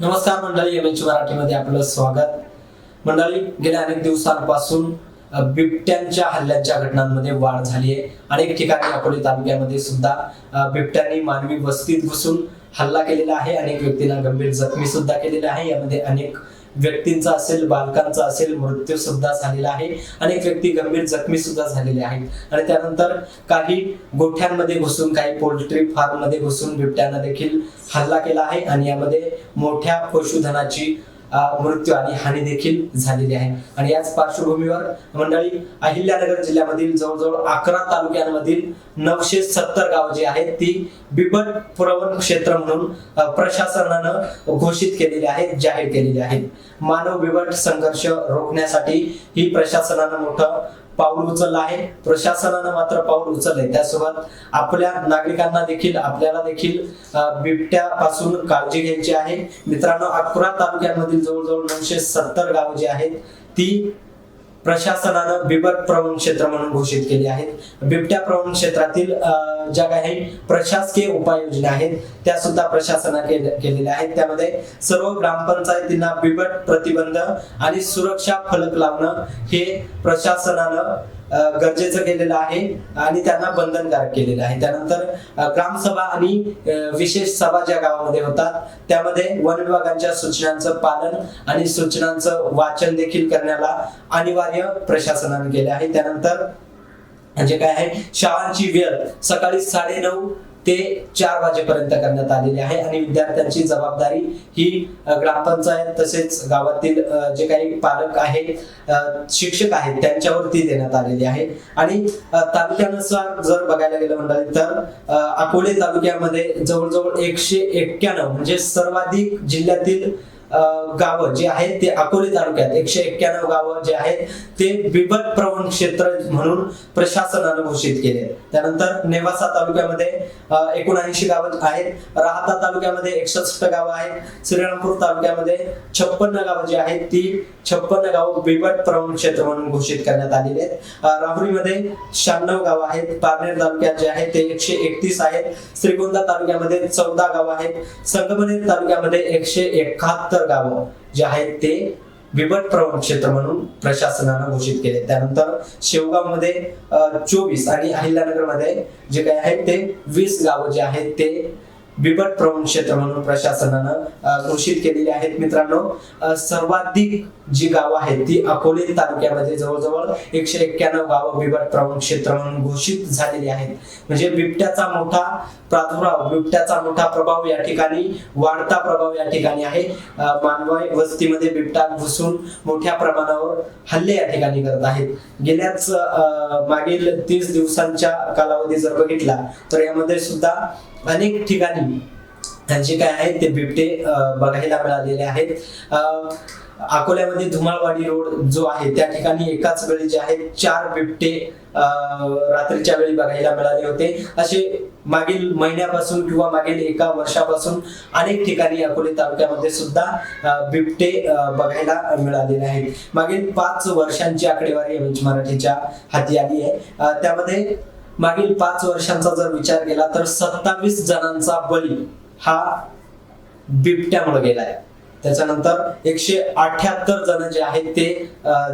नमस्कार मंडळी M H मराठीमध्ये आपलं स्वागत. मंडळी गेल्या अनेक दिवसांपासून बिबट्यांच्या हल्ल्यांच्या घटनांमध्ये वाढ झाली आहे अनेक ठिकाणी अकोले तालुक्यामध्ये सुद्धा बिबट्यांनी मानवी वस्तीत घुसून हल्ला केलेला आहे. अनेक व्यक्तींना गंभीर जखमी सुद्धा केलेल्या आहे. यामध्ये अनेक व्यक्तींचा असेल बालकांचा असेल मृत्यू सुद्धा झालेला आहे. अनेक व्यक्ती गंभीर जखमी सुद्धा झालेले आहेत. आणि त्यानंतर काही गोठ्यांमध्ये घुसून काही पोल्ट्री फार्ममध्ये घुसून बिबट्यानं देखील हल्ला केला आहे. आणि यामध्ये मोठ्या पशुधनाची मृत्यू आणि हानी देखील झालेली आहे. आणि याच पार्श्वभूमीवर मंडळी अहिल्यानगर जिल्ह्यामधील जवळजवळ अकरा तालुक्यांमधील नऊशे सत्तर गाव जी आहेत ती बिबट पुरवण क्षेत्र म्हणून प्रशासनानं घोषित केलेली आहेत जाहीर केलेली आहेत. मानव बिबट संघर्ष रोखण्यासाठी ही प्रशासनानं मोठं पाऊल उचललं आहे. प्रशासनानं मात्र पाऊल उचलले त्यासोबत आपल्या नागरिकांना देखील आपल्याला देखील बिबट्यापासून काळजी घ्यायची आहे. मित्रांनो अकरा तालुक्यांमधील जवळजवळ नऊशे सत्तर गावं जी आहेत ती प्रशासनानं बिबट प्रवण क्षेत्र म्हणून घोषित केले आहेत. बिबट्या प्रवण क्षेत्रातील ज्या काही प्रशासकीय उपाययोजना आहेत त्या सुद्धा प्रशासना केलेल्या आहेत. त्यामध्ये सर्व ग्रामपंचायतींना बिबट प्रतिबंध आणि सुरक्षा फलक लावणं हे प्रशासनानं गरजेचं केलेलं आहे आणि त्यांना बंधनकारक केलेलं आहे. त्यानंतर ग्रामसभा आणि विशेष सभा ज्या गावामध्ये होतात त्यामध्ये वन विभागांच्या सूचनांचं पालन आणि सूचनांचं वाचन देखील करण्याला अनिवार्य प्रशासनाने केले आहे. त्यानंतर जे काय आहे शाळांची वेळ सकाळी साडे नऊ ते चार वाजेपर्यंत करण्यात आलेले आहे आणि विद्यार्थ्यांची जबाबदारी ही ग्रामपंचायत तसेच गावातील जे काही पालक आहेत शिक्षक आहेत त्यांच्यावरती देण्यात आलेली आहे. आणि तालुक्यानुसार जर बघायला गेलं मंडळी तर अकोले तालुक्यामध्ये जवळजवळ एकशे एक्क्याण्णव म्हणजे सर्वाधिक जिल्ह्यातील गावं जे आहेत ते अकोले तालुक्यात एकशे एक्क्याण्णव गावं जे आहेत ते बिबट प्रवण क्षेत्र म्हणून प्रशासनानं घोषित केले. त्यानंतर नेवासा तालुक्यामध्ये एकोणऐंशी गावं आहेत. राहता तालुक्यामध्ये एकसष्ट गावं आहेत. श्रीरामपूर तालुक्यामध्ये छप्पन्न गावं जी आहेत ती छप्पन्न गावं बिबट प्रवण क्षेत्र म्हणून घोषित करण्यात आलेली आहेत. राहुरीमध्ये शहाण्णव गावं आहेत. पारनेर तालुक्यात जे आहेत ते एकशे एकतीस आहेत. श्रीगोंदा तालुक्यामध्ये चौदा गावं आहेत. संगमनेर तालुक्यामध्ये एकशे एकाहत्तर गावं जे आहेत ते बिबट प्रवण क्षेत्र म्हणून प्रशासनानं घोषित केले. त्यानंतर शेवगावमध्ये चोवीस आणि अहिल्यानगरमध्ये जे काही आहेत ते वीस गावं जे आहेत ते बिबट प्रवण क्षेत्र म्हणून प्रशासनानं घोषित केलेली आहेत. मित्रांनो सर्वाधिक जी गावं आहेत ती अकोले तालुक्यामध्ये जवळजवळ एकशे एक्क्याण्णव गावं बिबट प्रवण क्षेत्र म्हणून घोषित झालेली आहेत. म्हणजे बिबट्याचा मोठा प्रादुर्भाव बिबट्याचा मोठा प्रभाव या ठिकाणी वाढता प्रभाव या ठिकाणी आहे. मानवय वस्तीमध्ये बिबटा घुसून मोठ्या प्रमाणावर हल्ले या ठिकाणी करत आहेत. गेल्याच मागील तीस दिवसांच्या कालावधी जर बघितला तर यामध्ये सुद्धा अनेक ठिकाणी जे काय आहेत ते बिबटे बघायला मिळालेले आहेत. अकोल्यामध्ये धुमाळवाडी रोड जो आहे त्या ठिकाणी एकाच वेळी जे आहेत चार बिबटे रात्रीच्या वेळी बघायला मिळाले होते. असे मागील महिन्यापासून किंवा मागील एका वर्षापासून अनेक ठिकाणी अकोले तालुक्यामध्ये सुद्धा बिबटे बघायला मिळालेले आहेत. मागील पाच वर्षांची आकडेवारी एम मराठीच्या हाती आली आहे. त्यामध्ये मागील पाच वर्षांचा जर विचार केला तर सत्तावीस जणांचा बळी हा बिबट्यामुळे गेलाय. त्याच्यानंतर एकशे अठ्याहत्तर जण जे आहेत ते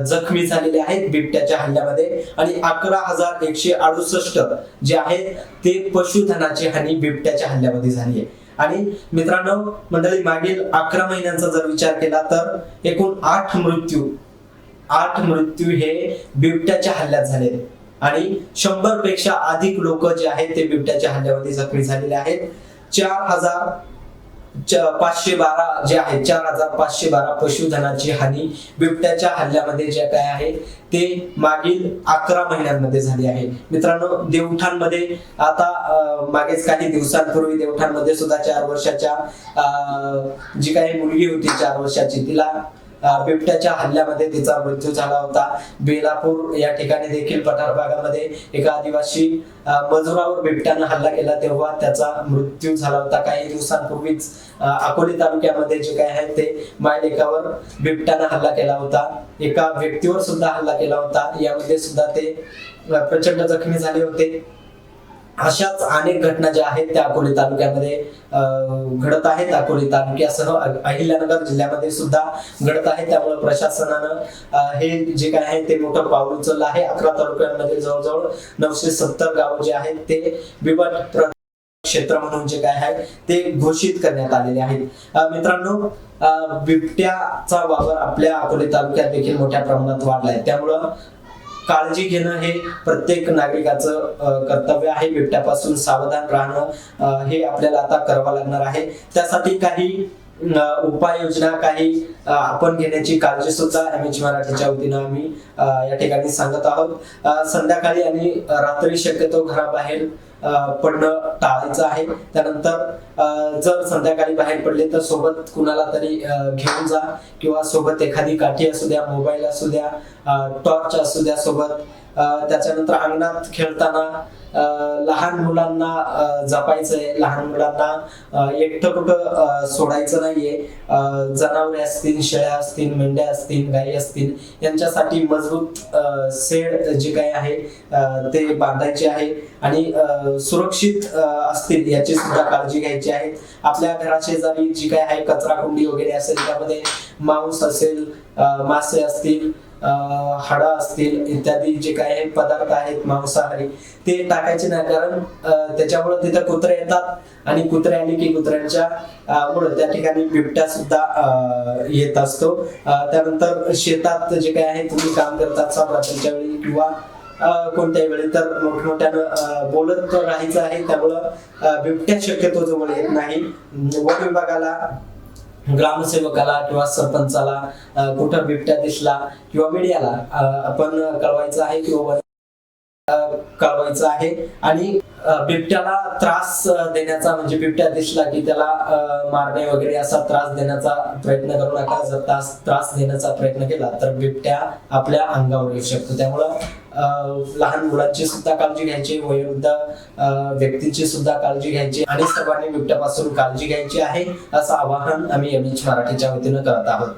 जखमी झालेले आहेत बिबट्याच्या हल्ल्यामध्ये आणि अकरा हजार एकशे अडुसष्ट जे आहेत ते पशुधनाची हानी बिबट्याच्या हल्ल्यामध्ये झाली आहे आणि मित्रांनो मंडळी मागील अकरा महिन्यांचा जर विचार केला तर एकूण आठ मृत्यू आठ मृत्यू हे बिबट्याच्या हल्ल्यात झाले आणि शंभरपेक्षा अधिक लोक जे आहेत ते बिबट्याच्या हल्ल्यामध्ये जखमी झालेले आहेत. चार हजार पाचशे बारा जे आहेत चार हजार पाचशे बारा पशुधनाची हानी बिबट्याच्या हल्ल्यामध्ये जे काय आहे ते मागील अकरा महिन्यांमध्ये झाली आहे. मित्रांनो देवठाणमध्ये आता मागेच काही दिवसांपूर्वी देवठाणमध्ये सुद्धा चार वर्षाच्या अं, जी काही मुलगी होती चार वर्षाची तिला बिबट्याच्या हल्ल्यामध्ये तिचा मृत्यू झाला होता. बेलापूर या ठिकाणी देखील पठार भागामध्ये एका आदिवासी मजुरावर बिबट्यानं हल्ला केला तेव्हा त्याचा मृत्यू झाला होता. काही दिवसांपूर्वीच अकोली अकोले तालुक्यामध्ये जे काय आहे ते मायलेकावर बिबट्यानं हल्ला केला होता. एका व्यक्तीवर सुद्धा हल्ला केला होता. यामध्ये सुद्धा ते प्रचंड जखमी झाले होते. अशाच अनेक घटना ज्या आहेत त्या अकोले तालुक्यामध्ये घडत आहेत. अकोले तालुक्यासह अहिल्यानगर जिल्ह्यामध्ये सुद्धा घडत आहे. त्यामुळे प्रशासनानं हे जे काय आहे ते मोठं पाऊल उचललं आहे. अकरा तालुक्यांमध्ये जवळजवळ नऊशे सत्तर गावं जे आहेत ते विभाग प्र- क्षेत्र म्हणून जे काय आहे ते घोषित करण्यात आलेले आहेत. मित्रांनो अं, बिबट्याचा वापर आपल्या अकोले तालुक्यात देखील मोठ्या प्रमाणात वाढलाय. त्यामुळं काळजी घेणं हे प्रत्येक नागरिकाचं कर्तव्य आहे. बिबट्यापासून सावधान राहणं हे आपल्याला आता करावं लागणार आहे. त्यासाठी काही उपाययोजना काही आपण घेण्याची काळजी सुद्धा एम एच मराठीच्या वतीनं आम्ही या ठिकाणी सांगत आहोत. संध्याकाळी आणि रात्री शक्यतो घराबाहेर पडणं टाळायचं आहे. त्यानंतर अं, जर संध्याकाळी बाहेर पडले तर सोबत कुणाला तरी घेऊन जा किंवा सोबत एखादी काठी असू द्या मोबाईल असू द्या टॉर्च असू द्या सोबत. त्याच्यानंतर अंगणात खेळताना लहान मुलांना जपायचं जपायचंय. लहान मुलांना एकटं कुठं सोडायचं नाहीये. जनावरे असतील शेळ्या असतील मेंढ्या असतील गायी असतील यांच्यासाठी मजबूत सेड शेड जे काही आहे ते बांधायचे आहे. आणि सुरक्षित असतील याची सुद्धा काळजी घ्यायची आहे. आपल्या घराशेजारी जी काय आहे कचरा कुंडी वगैरे असेल त्यामध्ये मांस असेल मासे असतील हाडं असतील इत्यादी जे काही पदार्थ आहेत मांसाहारी ते टाकायचे नाही. कारण त्याच्यामुळे तिथे कुत्रे येतात आणि कुत्रे आले की कुत्र्यांच्या मुळे त्या ठिकाणी बिबट्या सुद्धा येत असतो. त्यानंतर शेतात जे काय आहे तुम्ही काम करतात रात्रीच्या वेळी किंवा कोणत्याही वेळी तर मोठमोठ्यानं बोलत राहायचं आहे त्यामुळं बिबट्या शक्यतो जवळ येत नाही. वन विभागाला ग्रामसेवकाला किंवा सरपंचाला कुठं बिबट्या दिसला किंवा मीडियाला आपण कळवायचं आहे किंवा कळवायचं आहे. आणि बिबट्याला त्रास देण्याचा म्हणजे बिबट्या दिसला की त्याला मारणे वगैरे असा त्रास देण्याचा प्रयत्न करू नका. जर त्रास त्रास देण्याचा प्रयत्न केला तर बिबट्या आपल्या अंगावर येऊ शकतो. त्यामुळं अं, लहान मुलांची सुद्धा काळजी घ्यायची वयोवृद्ध व्यक्तीची व्यक्तींची सुद्धा काळजी घ्यायची आणि सर्वांनी बिबट्यापासून काळजी घ्यायची आहे असं आवाहन आम्ही एम एच मराठीच्या वतीनं करत आहोत.